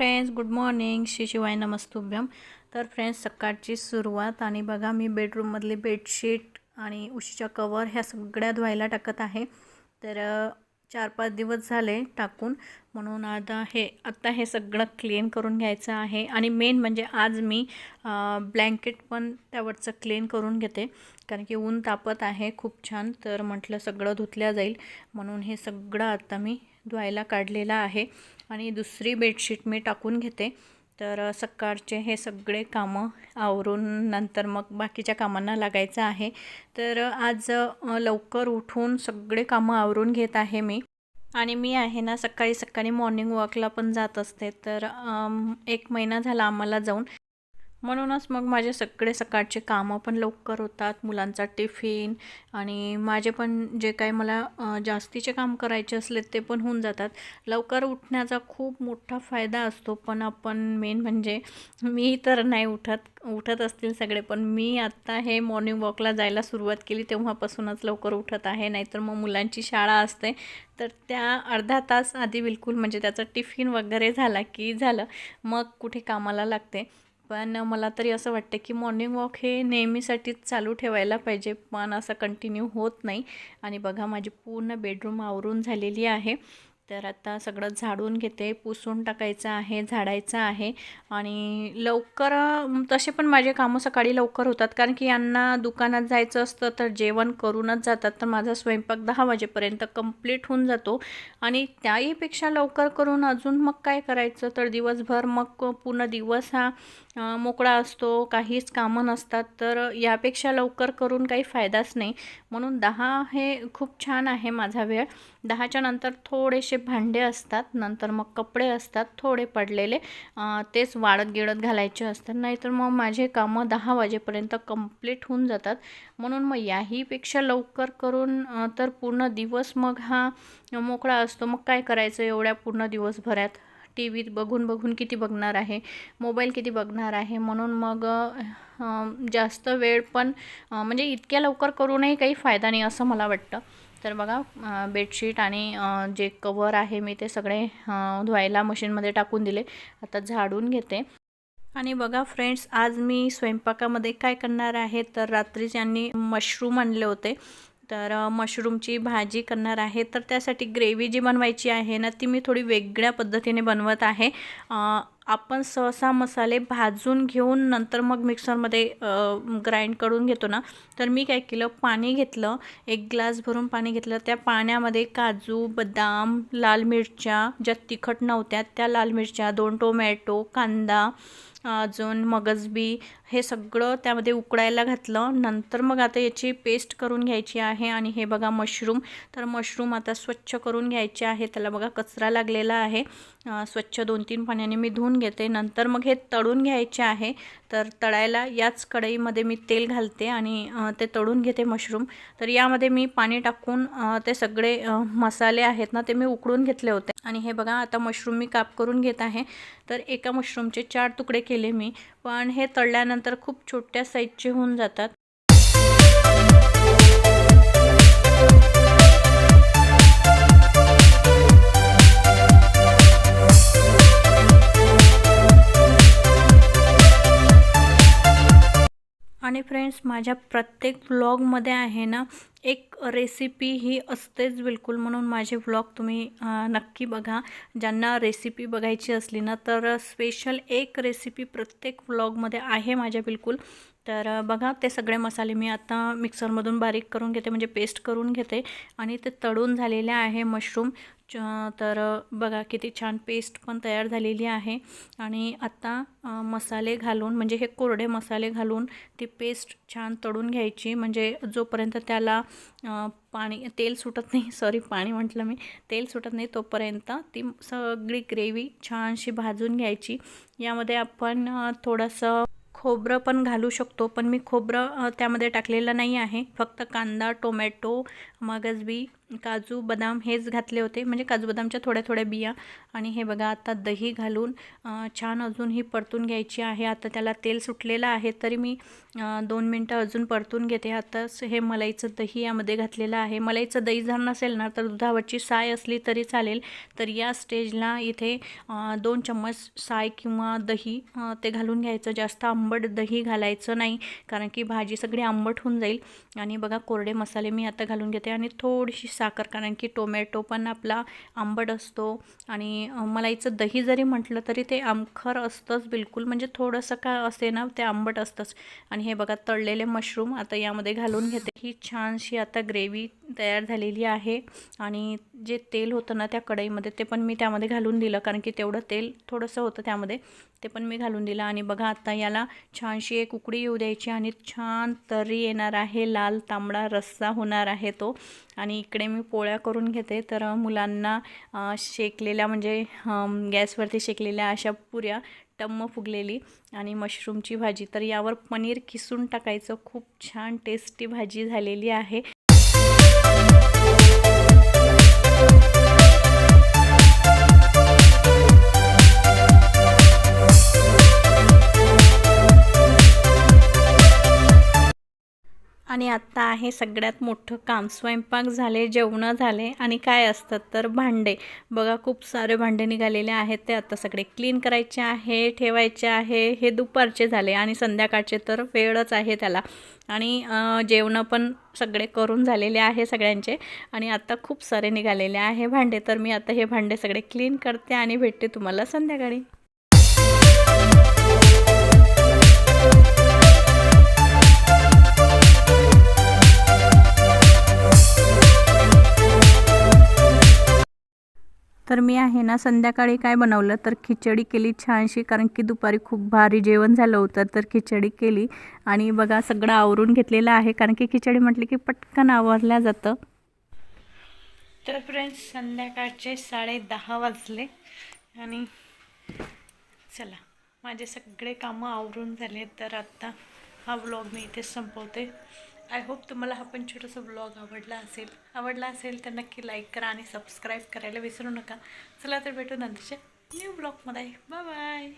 Friends good morning Shri शिवाय नमस्तुभ्यम. तर friends सकाळची सुरुवात आणि बघा मी बेडरूममधले बेडशीट आणि उशीच्या कवर ह्या सगळ्या धुवायला टाकत आहे. तर चार पाच दिवस झाले टाकून. म्हणून आता हे आत्ता हे सगळं क्लीन करून घ्यायचं आहे. आणि मेन म्हणजे आज मी ब्लँकेट पण त्यावरचं क्लीन करून घेते. कारण की ऊन तापत आहे खूप छान. तर म्हटलं सगळं धुतल्या जाईल. म्हणून हे सगळं आत्ता मी धुवायला काढलेलं आहे. आणि दुसरी बेडशीट मी टाकून घेते. तर सकाळचे हे सगळे कामं आवरून नंतर मग बाकीच्या कामांना लागायचं आहे. तर आज लवकर उठून सगळे कामं आवरून घेत आहे मी. आणि मी आहे ना सकाळी सकाळी मॉर्निंग वॉकला पण जात असते. तर एक महिना झाला आम्हाला जाऊन. म्हणूनच मग माझे सगळे सकाळचे कामं पण लवकर होतात मुलांचा टिफिन आणि माझे पण जे काही मला जास्तीचे काम करायचे असले ते पण होऊन जातात. लवकर उठण्याचा खूप मोठा फायदा असतो पण आपण मेन म्हणजे मी तर नाही उठत उठत असतील सगळे पण मी आत्ता हे मॉर्निंग वॉकला जायला सुरुवात केली तेव्हापासूनच लवकर उठत आहे. नाहीतर मग मुलांची शाळा असते. तर त्या अर्धा तास आधी बिलकुल म्हणजे त्याचा टिफिन वगैरे झाला की झालं मग कुठे कामाला लागते. पण मला तरी असं वाटतं की मॉर्निंग वॉक हे नेहमीसाठीच चालू ठेवायला पाहिजे. पण असं कंटिन्यू होत नाही. आणि बघा माझी पूर्ण बेडरूम आवरून झालेली आहे. तर आता सगळं झाडून घेते पुसून टाकायचं आहे झाडायचं आहे. आणि लवकर तसे पण माझे कामं सकाळी लवकर होतात. कारण की यांना दुकानात जायचं असतं तर जेवण करूनच जातात. तर माझा स्वयंपाक दहा वाजेपर्यंत कंप्लीट होऊन जातो. आणि त्याहीपेक्षा लवकर करून अजून मग काय करायचं? तर दिवसभर मग पूर्ण दिवस हा मोकळा असतो काहीच कामं नसतात तर यापेक्षा लवकर करून काही फायदाच नाही. म्हणून दहा हे खूप छान आहे माझा वेळ. दहाच्या नंतर थोडेसे भांडे असतात नंतर मग कपडे असतात थोडे पडलेले. तेच वाळत गिळत घालायचे असतात नाहीतर मग माझे कामं दहा वाजेपर्यंत कंप्लीट होऊन जातात. म्हणून मग याहीपेक्षा लवकर करून तर पूर्ण दिवस मग हा मोकळा असतो. मग काय करायचं एवढ्या पूर्ण दिवसभरात? टी व्ही बघून बघून किती बघणार आहे? मोबाईल किती बघणार आहे? म्हणून मग जास्त वेळ पण म्हणजे इतक्या लवकर करूनही काही फायदा नाही असं मला वाटतं. तर बघा बेडशीट आणि जे कवर आहे मी ते सगळे धुवायला मशीनमध्ये टाकून दिले. आता झाडून घेते. आणि बघा फ्रेंड्स आज मी स्वयंपाकामध्ये काय करणार आहे? तर रात्रीच यांनी मशरूम आणले होते. तर मशरूमची भाजी करणार आहे. तर त्यासाठी ग्रेव्ही जी बनवायची आहे ना ती मी थोडी वेगळ्या पद्धतीने बनवत आहे. आपण सहसा मसाले भाजून घेऊन नंतर मग मिक्सरमध्ये ग्राइंड करून घेतो ना. तर मी काय केलं पाणी घेतलं एक ग्लास भरून पाणी घेतलं. त्या पाण्यामध्ये काजू बदाम लाल मिरच्या ज्या तिखट नव्हत्या त्या लाल मिरच्या दोन टोमॅटो कांदा अजून मगजबी हे सगळं त्यामध्ये उकडायला घातलं. नंतर मग आता याची पेस्ट करून घ्यायची आहे आणि हे बघा मशरूम तर मशरूम आता स्वच्छ करून घ्यायचे आहे. त्याला बघा कचरा लागलेला आहे. स्वच्छ दोन तीन पाण्याने मी धुवून घेते. नंतर मग हे तळून घ्यायचे आहे. तर तळायला याच कढईमध्ये मी तेल घालते आणि ते तळून घेते मशरूम तर यामध्ये मी पाणी टाकून ते सगळे मसाले आहेत ना ते मी उकडून घेतले होते. आणि हे बघा आता मशरूम मी काप करून घेत आहे. तर एका मशरूमचे चार तुकडे केले मी. पण हे तळल्यानंतर खूप छोट्या साईजचे होऊन जातात. आणि फ्रेंड्स माझ्या प्रत्येक ब्लॉगमध्ये आहे ना एक रेसिपी ही असतेच बिलकुल म्हणून माझे व्लॉग तुम्ही नक्की बघा. ज्यांना रेसिपी बघायची असली ना तर स्पेशल एक रेसिपी प्रत्येक व्लॉगमध्ये आहे माझ्या बिलकुल. तर बघा ते सगळे मसाले मी आता मिक्सरमधून बारीक करून घेते म्हणजे पेस्ट करून घेते. आणि ते तळून झालेले आहे मशरूम च- तर बघा किती छान पेस्ट पण तयार झालेली आहे. आणि आता मसाले घालून म्हणजे हे कोरडे मसाले घालून ती पेस्ट छान तळून घ्यायची. म्हणजे जोपर्यंत त्याला पाणी तेल सुटत नाही. सॉरी पाणी म्हटलं मी. तेल सुटत नाही तोपर्यंत ती सगळी ग्रेव्ही छानशी भाजून घ्यायची. यामध्ये आपण थोडंसं खोबरं पण घालू शकतो पण मी खोबरं त्यामध्ये टाकलेलं नाही आहे. फक्त कांदा टोमॅटो मगजबी काजू बदाम हेच घातले होते. म्हणजे काजू बदामच्या थोड्या थोड्या बिया आणि हे बघा आता दही घालून छान अजून ही परतून घ्यायची आहे. आता त्याला तेल सुटलेलं आहे तरी मी दोन मिनटं अजून परतून घेते. आताच हे मलाईचं दही यामध्ये घातलेलं आहे. मलाईचं दही जर नसेल ना तर दुधावरची साय असली तरी चालेल. तर या स्टेजला इथे दोन चम्मच साय किंवा दही ते घालून घ्यायचं. जास्त आंबट दही घालायचं नाही कारण की भाजी सगळी आंबट होऊन जाईल. आणि बघा कोरडे मसाले मी आता घालून घेते. आणि थोडीशी साखर कारण की टोमॅटो पण आपला आंबट असतो. आणि मलाईचं दही जरी म्हटलं तरी ते आमखर असतंच बिलकुल. म्हणजे थोडंसं का असे ना ते आंबट असतंच. आणि हे बघा तळलेले मशरूम आता यामध्ये घालून घेते. ही छानशी आता ग्रेव्ही तयार झालेली आहे. आणि जे तेल होतं ना त्या कढईमध्ये ते पण मी त्यामध्ये घालून दिलं. कारण की तेवढं तेल थोडंसं होतं त्यामध्ये ते पण मी घालून दिलं. आणि बघा आता याला छानशी एक उकडी येऊ द्यायची. आणि छान तरी येणार आहे लाल तांबडा रस्सा होणार आहे तो. आणि इकडे मी पोळ्या करून घेते. तर मुलांना शेकलेल्या म्हणजे गॅसवरती शेकलेल्या अशा पुऱ्या टम्म फुगलेली आणि मशरूमची भाजी. तर यावर पनीर किसून टाकायचं. खूप छान टेस्टी भाजी झालेली आहे. आणि आत्ता आहे सगळ्यात मोठं काम. स्वयंपाक झाले जेवणं झाले आणि काय असतात तर भांडे. बघा खूप सारे भांडे निघालेले आहेत. ते आता सगळे क्लीन करायचे आहे ठेवायचे आहे. हे दुपारचे झाले आणि संध्याकाळचे तर वेळच आहे त्याला. आणि जेवणं पण सगळे करून झालेले आहे सगळ्यांचे. आणि आता खूप सारे निघालेले आहे भांडे. तर मी आता हे भांडे सगळे क्लीन करते आणि भेटते तुम्हाला संध्याकाळी. तर मी आहे ना संध्याकाळी काय बनवलं? तर खिचडी केली छानशी कारण की दुपारी खूप भारी जेवण झालं होतं तर खिचडी केली. आणि बघा सगळं आवरून घेतलेलं आहे कारण की खिचडी म्हटली की पटकन आवरल्या जातं. तर फ्रेंड्स संध्याकाळचे साडे दहा वाजले. आणि चला माझे सगळे कामं आवरून झाले तर आत्ता हा ब्लॉग मी इथे संपवते. आय होप तुम्हाला हा पण छोटासा ब्लॉग आवडला असेल. आवडला असेल तर नक्की लाईक करा आणि सबस्क्राईब करायला विसरू नका. चला तर भेटू नंतरच्या न्यू ब्लॉगमध्ये बाय बाय